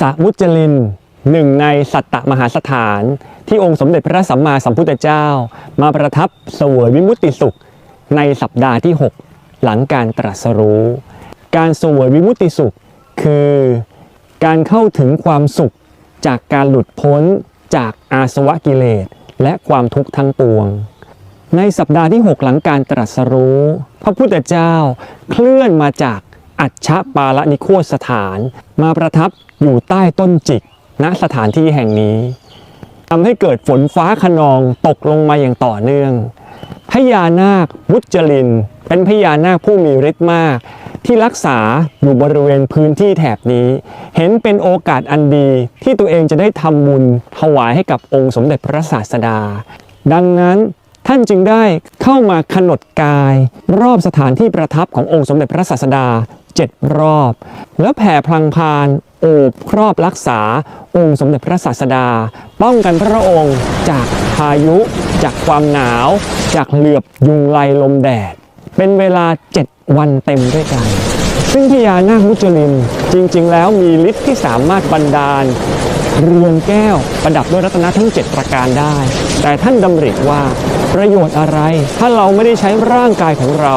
สะมุจลินหนึ่งในสัตตมหาสถาน ที่องค์สมเด็จพระสัมมาสัมพุทธเจ้า มาประทับเสวยวิมุตติสุข ในสัปดาห์ที่ 6 หลังการตรัสรู้ การเสวยวิมุตติสุข คือการเข้าถึงความสุขจากการหลุดพ้นจากอาสวะกิเลส และความทุกข์ทั้งปวง ในสัปดาห์ที่ 6 หลังการตรัสรู้ พระพุทธเจ้าเคลื่อนมาจาก อัจฉปาลนิโคสถาน มาประทับอยู่ใต้ต้นจิกณสถานที่แห่งนี้ทำให้เกิดฝนฟ้าขนองตกลงมาอย่างต่อเนื่อง พญานาคมุจลิน เป็นพญานาคผู้มีฤทธิ์มาก ที่รักษาอยู่บริเวณพื้นที่แถบนี้ เห็นเป็นโอกาสอันดีที่ตัวเองจะได้ทำบุญถวายให้กับองค์สมเด็จพระศาสดา ดังนั้นท่านจึงได้เข้ามาขนดกาย รอบสถานที่ประทับขององค์สมเด็จพระศาสดา เจ็ดรอบ แล้วแผ่พลังพานโอบครอบรักษา องค์สมเด็จพระศาสดา ป้องกันพระองค์จากพายุ จากความหนาว จากเหลือบยุงไลลมแดด เป็นเวลา 7 วันเต็มด้วยกัน ซึ่งพญานาคมุจลิน จริงๆ แล้วมีฤทธิ์ที่สามารถบันดาล เรือนแก้วประดับด้วยรัตนทั้ง 7 ประการได้ แต่ท่านดำริว่าประโยชน์อะไร ถ้าเราไม่ได้ใช้ร่างกายของเรา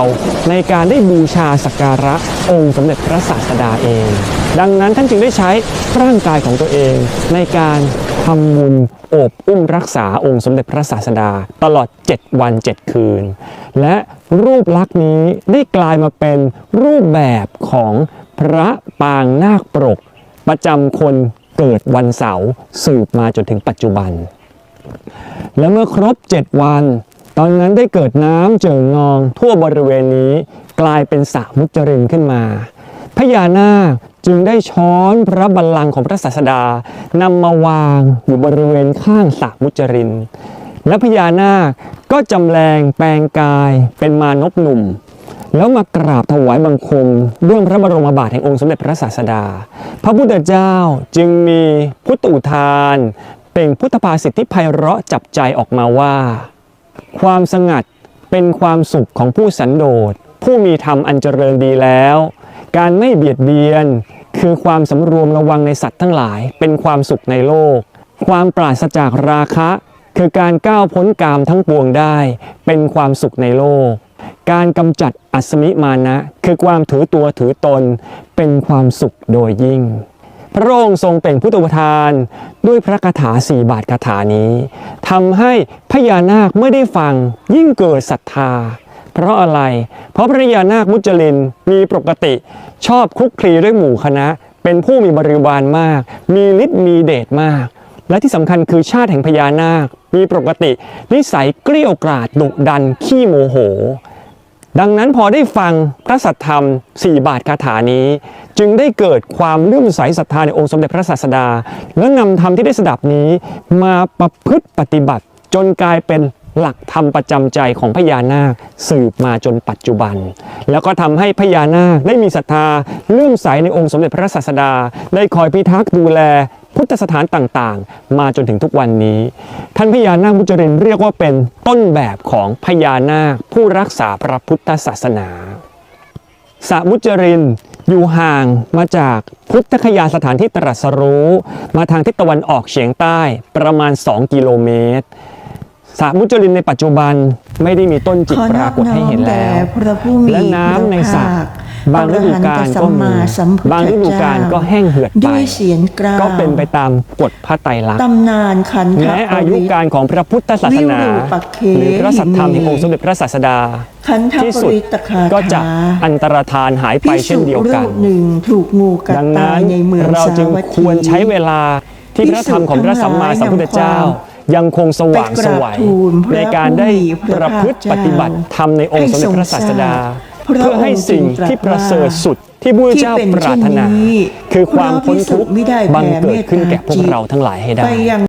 ในการได้บูชาสักการะองค์สมเด็จพระศาสดาเอง ดังนั้นท่านจึงได้ใช้ร่างกายของตัวเอง ในการทำบุญโอบอุ้มรักษาองค์สมเด็จพระศาสดา ตลอด 7 วัน 7 คืน และรูปลักษณ์นี้ได้กลายมาเป็นรูปแบบของ พระปางนาคปรก ประจำคนเกิดวันเสาร์สืบมาจนถึงปัจจุบัน และเมื่อครบ 7 วัน ตอนนั้นได้เกิดน้ำเจิ่งนองทั่วบริเวณนี้กลายเป็นสระมุจรินขึ้นมาพญานาคจึงได้ช้อนพระบัลลังก์ของพระศาสดานำมาวางอยู่บริเวณข้างสระมุจริน และพญานาคก็จำแรงแปลงกายเป็นมานพหนุ่ม แล้วมากราบถวายบังคมเบื้องพระบรมบาทแห่งองค์สมเด็จพระศาสดา พระพุทธเจ้าจึงมีพุทธอุทาน เป็นพุทธภาษิตที่ไพเราะจับใจออกมาว่า ความสงัดเป็นความสุขของผู้สันโดษ ผู้มีธรรมอันเจริญดีแล้ว การไม่เบียดเบียน คือความสำรวมระวังในสัตว์ทั้งหลาย เป็นความสุขในโลก ความปราศจากราคะ คือการก้าวพ้นกามทั้งปวงได้ เป็นความสุขในโลก การกำจัดอัศมิมานะ คือความถือตัวถือตนเป็นความสุขโดยยิ่ง พระองค์ทรงเป็นพุทธอุทานด้วยพระคาถาสี่บาทคาถานี้ทำให้พญานาคเมื่อได้ฟังยิ่งเกิดศรัทธา เพราะอะไร เพราะพระยานาคมุจลินมีปกติชอบคลุกคลีด้วยหมู่คณะ เป็นผู้มีบริวารมาก มีฤทธิ์มีเดชมากและที่สำคัญคือชาติแห่งพญานาค มีปกติ นิสัยเกลี้ยวกราดดุดัน ขี้โมโห ดังนั้นพอได้ฟังพระสัทธรรม 4 บาทคาถานี้ จึงได้เกิดความเลื่อมใสศรัทธาในองค์สมเด็จพระศาสดา แล้วนำธรรมที่ได้สดับนี้มาประพฤติปฏิบัติ จนกลายเป็นหลักธรรมประจำใจของพญานาคสืบมาจนปัจจุบัน แล้วก็ทำให้พญานาคได้มีศรัทธาเลื่อมใสในองค์สมเด็จพระศาสดา ได้คอยพิทักษ์ดูแล พุทธสถานต่างๆ มาจนถึงทุกวันนี้ ท่านพญานาคมุจรินเรียกว่าเป็นต้นแบบของพญานาคผู้รักษาพระพุทธศาสนาสระมุจรินอยู่ห่างมาจากพุทธคยาสถานที่ตรัสรู้ มาทางทิศตะวันออกเฉียงใต้ประมาณ 2 กิโลเมตรสระมุจรินในปัจจุบันไม่ได้มีต้นจิกขอปนราอบกฏให้เห็นแล้วแด่พระผู้มีและน้ำในสระพ บางฤดูกาลก็มีสัมพุทธบางฤดูกาลก็แห้งเหือดไปด้วยเสียงกล้าวก็เป็นไปตามกฎพระไตรลักษณ์ตำนานขันธแม้อายุการของพระพุทธศาสนาวิรูปักเขหรือพระสัทธรรมแห่งองค์สมเด็จพระศาสดาขันธที่ปสุดริตคาถาก็จะอันตรธานหายไปเช่นเดียวกันภิษุรูปหนึ่งถูกงูกัดดังตานั้ยนในเมืองเราจึงสาวัตถีควรใช้เวลาที่พระธรรมของพระสัมมาสัมพุทธเจ้ายังคงสว่างไสวัยไปกราบทูลพระในการได้ผู้มีพประระพฤติภาคเจ้าปฏิบัติธรรมในองค์สมเด็จพระศาสดา ให้ทรงทราบเพื่อให้สิ่งที่ประเสริฐสุดที่พระเจ้าปรารถนา คือความพ้นทุกข์บังเกิดขึ้นแก่พวกเราทั้งหลายให้ได้ไปยัง